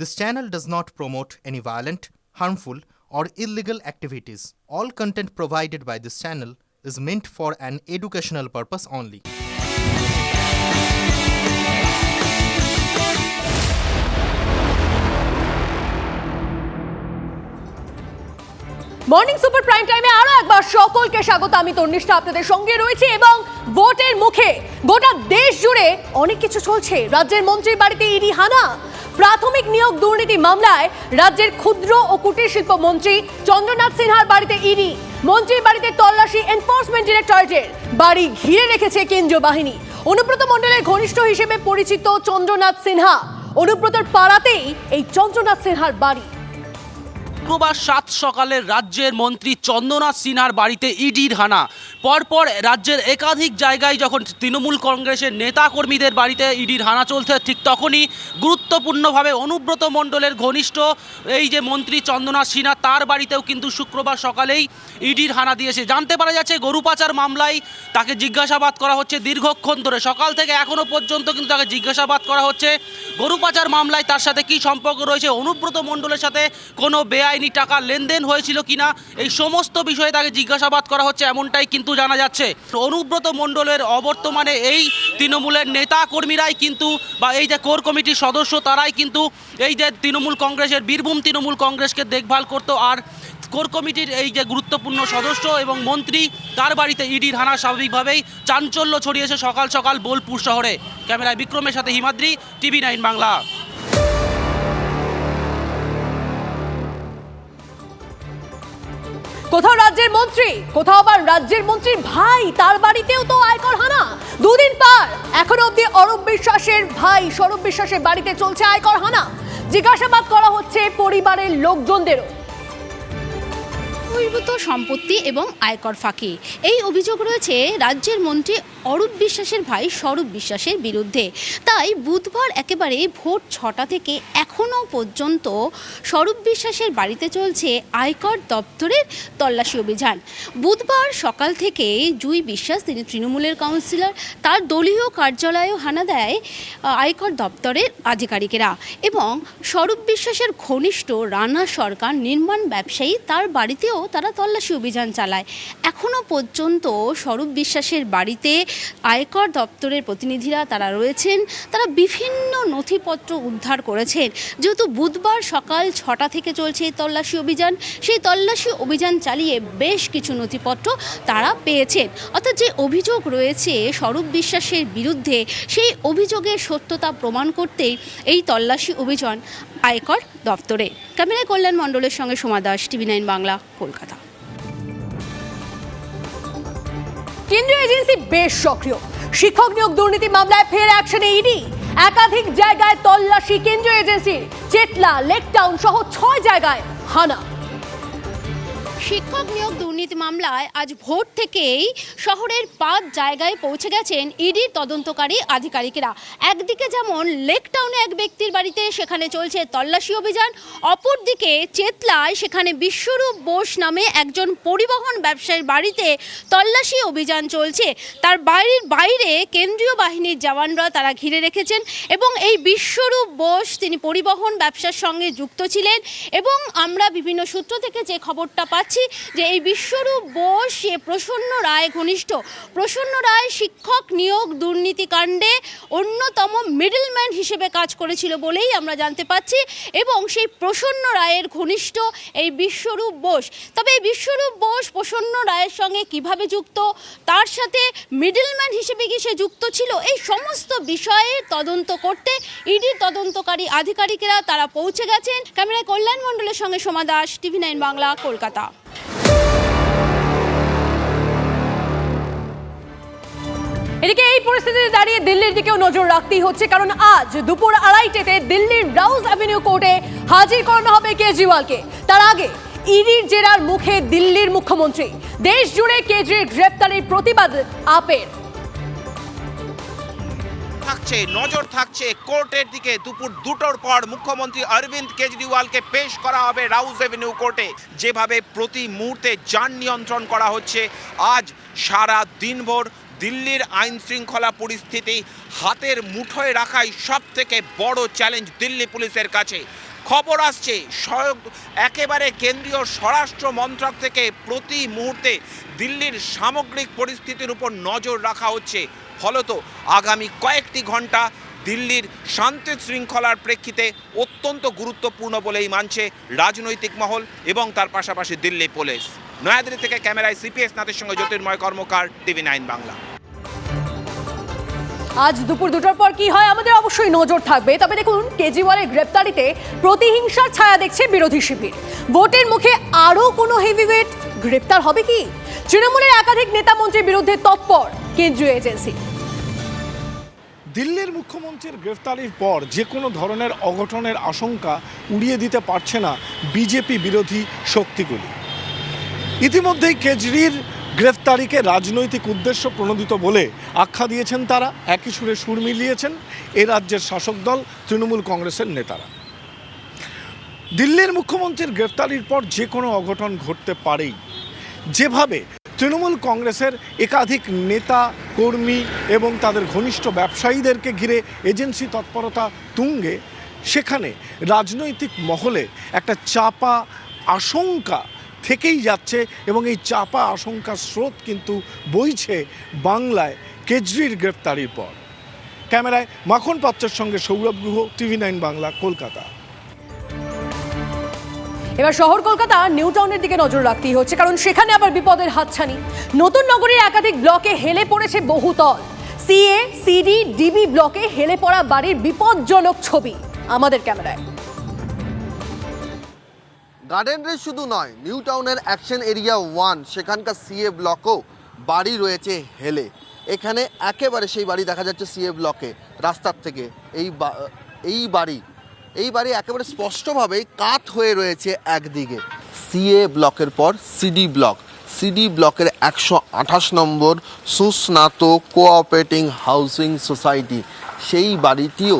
This channel does not promote any violent, harmful, or illegal activities. All content provided by this channel is meant for an educational purpose only. Morning super prime টাইমে আরও একবার সকলকে স্বাগত আমি তন্নিষ্ঠা আপনাদের সঙ্গে রয়েছে এবং ভোটের মুখে গোটা দেশ জুড়ে অনেক কিছু চলছে রাজ্যের মন্ত্রীর বাড়িতে ইডি হানা প্রাথমিক নিয়োগ দুর্নীতি মামলায় রাজ্যের ক্ষুদ্র ও কুটির শিল্প মন্ত্রী চন্দ্রনাথ সিনহার বাড়িতে ইডি। মন্ত্রীর বাড়িতে তল্লাশি এনফোর্সমেন্ট ডিরেক্টরেটের বাড়ি ঘিরে রেখেছে কেন্দ্রীয় বাহিনী। অনুব্রত মণ্ডলের ঘনিষ্ঠ হিসেবে পরিচিত চন্দ্রনাথ সিনহা অনুব্রতর পাড়াতেই এই চন্দ্রনাথ সিনহার বাড়ি। শুক্রবার সাত সকালে রাজ্যের মন্ত্রী চন্দ্রনাথ সিনহার বাড়িতে ইডির হানা। পরপর রাজ্যের একাধিক জায়গায় যখন তৃণমূল কংগ্রেসের নেতাকর্মীদের বাড়িতে ইডির হানা চলছে, ঠিক তখনই গুরুত্বপূর্ণভাবে অনুব্রত মণ্ডলের ঘনিষ্ঠ এই যে মন্ত্রী চন্দ্রনাথ সিনহা, তার বাড়িতেও কিন্তু শুক্রবার সকালেই ইডির হানা দিয়েছে। জানতে পারা যাচ্ছে, গরু পাচার মামলায় তাকে জিজ্ঞাসাবাদ করা হচ্ছে দীর্ঘক্ষণ ধরে। সকাল থেকে এখনও পর্যন্ত কিন্তু তাকে জিজ্ঞাসাবাদ করা হচ্ছে। গরু পাচার মামলায় তার সাথে কি সম্পর্ক রয়েছে? অনুব্রত মণ্ডলের সাথে কোনো বেআইনি টাকা লেনদেন হয়েছিল কিনা? এই সমস্ত বিষয়ে তাকে জিজ্ঞাসাবাদ করা হচ্ছে, এমনটাই কিন্তু জানা যাচ্ছে, অনুব্রত মণ্ডলের অবর্তমানে এই তৃণমূলের নেতা কর্মীরাই কিন্তু বা এই যে কোর কমিটির সদস্য তারাই কিন্তু এই যে তৃণমূল কংগ্রেসের, বীরভূম তৃণমূল কংগ্রেসকে দেখভাল করতো। আর কোর কমিটির এই যে গুরুত্বপূর্ণ সদস্য এবং মন্ত্রী, তার বাড়িতে ইডির হানা স্বাভাবিকভাবেই চাঞ্চল্য ছড়িয়েছে সকাল সকাল বোলপুর শহরে। ক্যামেরায় বিক্রমের সাথে হিমাদ্রি, টিভি নাইন বাংলা। কোথাও রাজ্যের মন্ত্রী, কোথাও আবার রাজ্যের মন্ত্রীর ভাই, তার বাড়িতেও তো আয়কর হানা। দুদিন পার, এখনও অব্দি অরূপ বিশ্বাসের ভাই সৌরভ বিশ্বাসের বাড়িতে চলছে আয়কর হানা। জিজ্ঞাসাবাদ করা হচ্ছে পরিবারের লোকজনদেরও। বহির্ভূত সম্পত্তি এবং আয়কর ফাঁকি। এই অভিযোগ রয়েছে রাজ্যের মন্ত্রী অরূপ বিশ্বাসের ভাই স্বরূপ বিশ্বাসের বিরুদ্ধে। তাই বুধবার একেবারে ভোর ছটা থেকে এখনও পর্যন্ত স্বরূপ বিশ্বাসের বাড়িতে চলছে আয়কর দপ্তরের তল্লাশি অভিযান। বুধবার সকাল থেকে জুই বিশ্বাস, তিনি তৃণমূলের কাউন্সিলর, তার দলীয় কার্যালয়েও হানা দেয় আয়কর দপ্তরের আধিকারিকেরা এবং স্বরূপ বিশ্বাসের ঘনিষ্ঠ রানা সরকার, নির্মাণ ব্যবসায়ী তার বাড়িতেও তারা তল্লাশি অভিযান চালায়। এখনও পর্যন্ত স্বরূপ বিশ্বাসের বাড়িতে আয়কর দপ্তরের প্রতিনিধিরা তারা রয়েছেন। তারা বিভিন্ন নথিপত্র উদ্ধার করেছেন। যেহেতু বুধবার সকাল ছটা থেকে চলছে এই তল্লাশি অভিযান, সেই তল্লাশি অভিযান চালিয়ে বেশ কিছু নথিপত্র তারা পেয়েছেন। অর্থাৎ যে অভিযোগ রয়েছে স্বরূপ বিশ্বাসের বিরুদ্ধে, সেই অভিযোগের সত্যতা প্রমাণ করতেই এই তল্লাশি অভিযান আয়কর দপ্তরে। ক্যামেরায় কল্যাণ মণ্ডলের সঙ্গে সোমা দাস, টিভি নাইন বাংলা, কলকাতা। কেন্দ্রীয় এজেন্সি বেশ সক্রিয়। শিক্ষক নিয়োগ দুর্নীতি মামলায় ফের অ্যাকশনে ইডি। একাধিক জায়গায় তল্লাশি কেন্দ্রীয় এজেন্সি চেতলা, লেকটাউন সহ ছয় জায়গায় হানা। শিক্ষক নিয়োগ দুর্নীতি মামলায় আজ ভোর থেকেই শহরের পাঁচ জায়গায় পৌঁছে গেছেন ইডির তদন্তকারী আধিকারিকেরা। একদিকে যেমন লেক টাউনে এক ব্যক্তির বাড়িতে সেখানে চলছে তল্লাশি অভিযান, অপরদিকে চেতলায় সেখানে বিশ্বরূপ বোস নামে একজন পরিবহন ব্যবসায়ীর বাড়িতে তল্লাশি অভিযান চলছে। তার বাড়ির বাইরে কেন্দ্রীয় বাহিনীর জওয়ানরা তারা ঘিরে রেখেছেন এবং এই বিশ্বরূপ বোস তিনি পরিবহন ব্যবসার সঙ্গে যুক্ত ছিলেন এবং আমরা বিভিন্ন সূত্র থেকে যে খবরটা পাচ্ছি যে এই বিশ্বরূপ বোস প্রসন্ন রায় ঘনিষ্ঠ। প্রসন্ন রায় শিক্ষক নিয়োগ দুর্নীতি কাণ্ডে অন্যতম মিডলম্যান হিসেবে কাজ করেছিল বলেই আমরা জানতে পাচ্ছি এবং সেই প্রসন্ন রায়ের ঘনিষ্ঠ এই বিশ্বরূপ বোস। তবে এই বিশ্বরূপ বোস প্রসন্ন রায়ের সঙ্গে কীভাবে যুক্ত? তার সাথে মিডলম্যান হিসেবে কি সে যুক্ত ছিল? এই সমস্ত বিষয়ে তদন্ত করতে ইডির তদন্তকারী আধিকারিকেরা তারা পৌঁছে গেছেন। ক্যামেরায় কল্যাণ মণ্ডলের সঙ্গে সোমা দাস, টিভি নাইন বাংলা, কলকাতা। এদিকে এই পরিস্থিতিতে দাঁড়িয়ে দিল্লির দিকেও নজর রাখতেই হচ্ছে, কারণ আজ দুপুর আড়াইটেতে দিল্লির রাউজ অ্যাভিনিউ কোর্টে হাজির করানো হবে কেজরিওয়ালকে। তার আগে ইডির জেরার মুখে দিল্লির মুখ্যমন্ত্রী। দেশ জুড়ে কেজরির গ্রেপ্তারের প্রতিবাদ আপের। থাকছে, নজর থাকছে কোর্টের দিকে। দুপুর দুটোর পর মুখ্যমন্ত্রী অরবিন্দ কেজরিওয়ালকে পেশ করা হবে রাউজ এভিনিউ কোর্টে। যেভাবে প্রতি মুহূর্তে যান নিয়ন্ত্রণ করা হচ্ছে, আজ সারা দিনভর দিল্লির আইন শৃঙ্খলা পরিস্থিতি হাতের মুঠোয় রাখাই সব থেকে বড় চ্যালেঞ্জ দিল্লি পুলিশের কাছে। খবর আসছে একেবারে কেন্দ্রীয় স্বরাষ্ট্র মন্ত্রক থেকে প্রতি মুহূর্তে দিল্লির সামগ্রিক পরিস্থিতির উপর নজর রাখা হচ্ছে। ফলত আগামী কয়েকটি ঘণ্টা দিল্লির শান্তি শৃঙ্খলার প্রেক্ষিতে অত্যন্ত গুরুত্বপূর্ণ বলেই মানছে রাজনৈতিক মহল এবং তার পাশাপাশি দিল্লি পুলিশ। নয়াদিল্লি থেকে ক্যামেরায় সিপিএস নাথের সঙ্গে জ্যোতির্ময় কর্মকার টিভি নাইন বাংলা। আজ দুপুর দুটোর পর কি হয় আমাদের অবশ্যই নজর থাকবে তবে দেখুন কেজরিওয়ালের গ্রেপ্তারিতে প্রতিহিংসার ছায়া দেখছে বিরোধী শিবির। ভোটের মুখে আরও কোনো হেভিওয়েট গ্রেপ্তার হবে কি? তৃণমূলের একাধিক নেতা মন্ত্রীর বিরুদ্ধে তৎপর কেন্দ্রীয় এজেন্সি। দিল্লির মুখ্যমন্ত্রীর গ্রেফতারির পর যে কোনো ধরনের অঘটনের আশঙ্কা উড়িয়ে দিতে পারছে না বিজেপি বিরোধী শক্তিগুলি। ইতিমধ্যেই কেজরির গ্রেফতারিকে রাজনৈতিক উদ্দেশ্য প্রণোদিত বলে আখ্যা দিয়েছেন তারা। একই সুরে সুর মিলিয়েছেন এ রাজ্যের শাসক দল, তৃণমূল কংগ্রেসের নেতারা। দিল্লির মুখ্যমন্ত্রীর গ্রেফতারির পর যে কোনো অঘটন ঘটতে পারেই। যেভাবে তৃণমূল কংগ্রেসের একাধিক নেতা, কর্মী এবং তাদের ঘনিষ্ঠ ব্যবসায়ীদেরকে ঘিরে এজেন্সি তৎপরতা তুঙ্গে, সেখানে রাজনৈতিক মহলে একটা চাপা আশঙ্কা থেকেই যাচ্ছে এবং এই চাপা আশঙ্কার স্রোত কিন্তু বইছে বাংলায় কেজরির গ্রেফতারির পর। ক্যামেরায় মাখন পাত্রের সঙ্গে সৌরভ গুহ, টিভি নাইন বাংলা, কলকাতা। এবার শহর কলকাতা, নিউ টাউনের দিকে নজর রাখতেই হচ্ছে, কারণ সেখানে আবার বিপদের হাতছানি। নতুন নগরীর একাধিক ব্লকে হেলে পড়েছে বহুতল সিএ, সিডি, ডিবি ব্লকে হেলে পড়া বাড়ির বিপজ্জনক ছবি আমাদের ক্যামেরায়। গার্ডেন রেস শুধু নয়, নিউ টাউনের অ্যাকশন এরিয়া ওয়ান, সেখানকার সিএ ব্লকও বাড়ি রয়েছে হেলে। এখানে একেবারে সেই বাড়ি দেখা যাচ্ছে সিএ ব্লকে, রাস্তার থেকে। এই এই বাড়ি এই বাড়ি একেবারে স্পষ্টভাবেই কাত হয়ে রয়েছে একদিকে। সিএ ব্লকের পর সিডি ব্লক। সিডি ব্লকের একশো আঠাশ নম্বর সুস্নাত কোঅপারেটিং হাউসিং সোসাইটি। সেই বাড়িটিও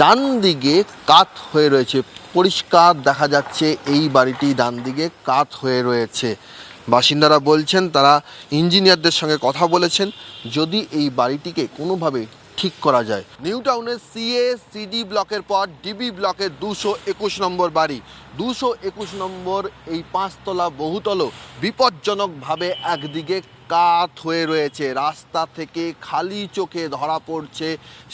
ডান দিকে কাত হয়ে রয়েছে। পরিষ্কার দেখা যাচ্ছে এই বাড়িটি ডান দিকে কাত হয়ে রয়েছে। বাসিন্দারা বলছেন, তারা ইঞ্জিনিয়ারদের সঙ্গে কথা বলেছেন, যদি এই বাড়িটিকে কোনোভাবে ঠিক করা যায়। নিউ টাউনের সিএ, সিডি ব্লকের পর ডিবি ব্লকের দুশো একুশ নম্বর বাড়ি। দুশো একুশ নম্বর এই পাঁচতলা বহুতল বিপজ্জনকভাবে একদিকে কাত হয়ে রয়েছে। রাস্তা থেকে খালি চোখে ধরা পড়ছে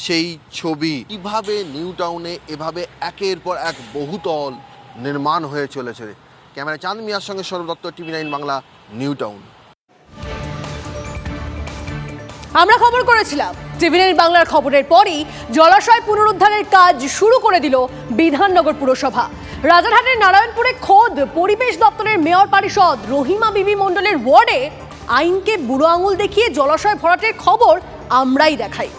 সেই ছবি। কীভাবে নিউ টাউনে এভাবে একের পর এক বহুতল নির্মাণ হয়ে চলেছে ক্যামেরা চাঁদ মিয়ার সঙ্গে Sourav Datta, TV nine Bangla, new town. আমরা খবর করেছিলাম টিভিনের বাংলার খবরের পরই জলাশয় পুনরুদ্ধারের কাজ শুরু করে দিল বিধাননগর পুরসভা। রাজারহাটের নারায়ণপুরে খোদ পরিবেশ দপ্তরের মেয়র পরিষদ রহিমা বিবি মণ্ডলের ওয়ার্ডে আইনকে বুড়ো আঙুল দেখিয়ে জলাশয় ভরাটের খবর আমরাই দেখাই।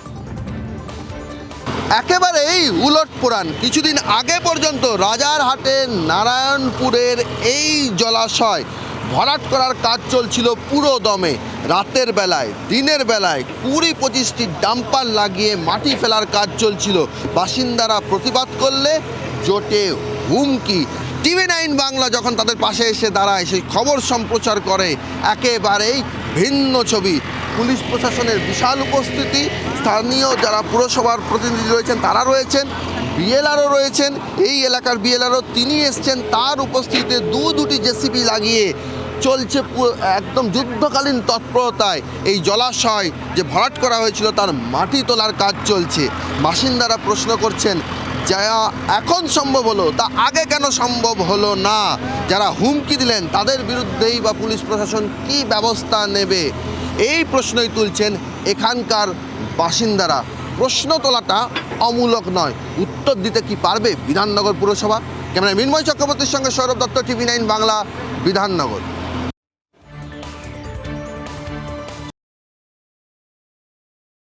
একেবারেই উলট পুরাণ কিছুদিন আগে পর্যন্ত রাজারহাটের নারায়ণপুরের এই জলাশয় ভরাট করার কাজ চলছিল পুরো দমে। রাতের বেলায়, দিনের বেলায় কুড়ি পঁচিশটি ডাম্পার লাগিয়ে মাটি ফেলার কাজ চলছিল। বাসিন্দারা প্রতিবাদ করলে জোটে হুমকি। টিভি নাইন বাংলা যখন তাদের পাশে এসে দাঁড়ায়, সেই খবর সম্প্রচার করে একেবারেই ভিন্ন ছবি। পুলিশ প্রশাসনের বিশাল উপস্থিতি, স্থানীয় যারা পুরসভার প্রতিনিধি রয়েছেন, তারা রয়েছেন, বিএলআরও রয়েছেন। এই এলাকার বিএলআরও তিনি এসছেন, তার উপস্থিতিতে দু দুটি জেসিবি লাগিয়ে চলছে একদম যুদ্ধকালীন তৎপরতায়। এই জলাশয় যে ভরাট করা হয়েছিল, তার মাটি তোলার কাজ চলছে। বাসিন্দারা প্রশ্ন করছেন যা এখন সম্ভব হলো, তা আগে কেন সম্ভব হলো না? যারা হুমকি দিলেন, তাদের বিরুদ্ধেই বা পুলিশ প্রশাসন কি ব্যবস্থা নেবে? এই প্রশ্নই তুলছেন এখানকার বাসিন্দারা। প্রশ্ন তোলাটা অমূলক নয়, উত্তর দিতে কি পারবে বিধাননগর পুরসভা? ক্যামেরা মিনময় চক্রবর্তীর সঙ্গে সৌরভ দত্ত, টিভি নাইন বাংলা, বিধাননগর।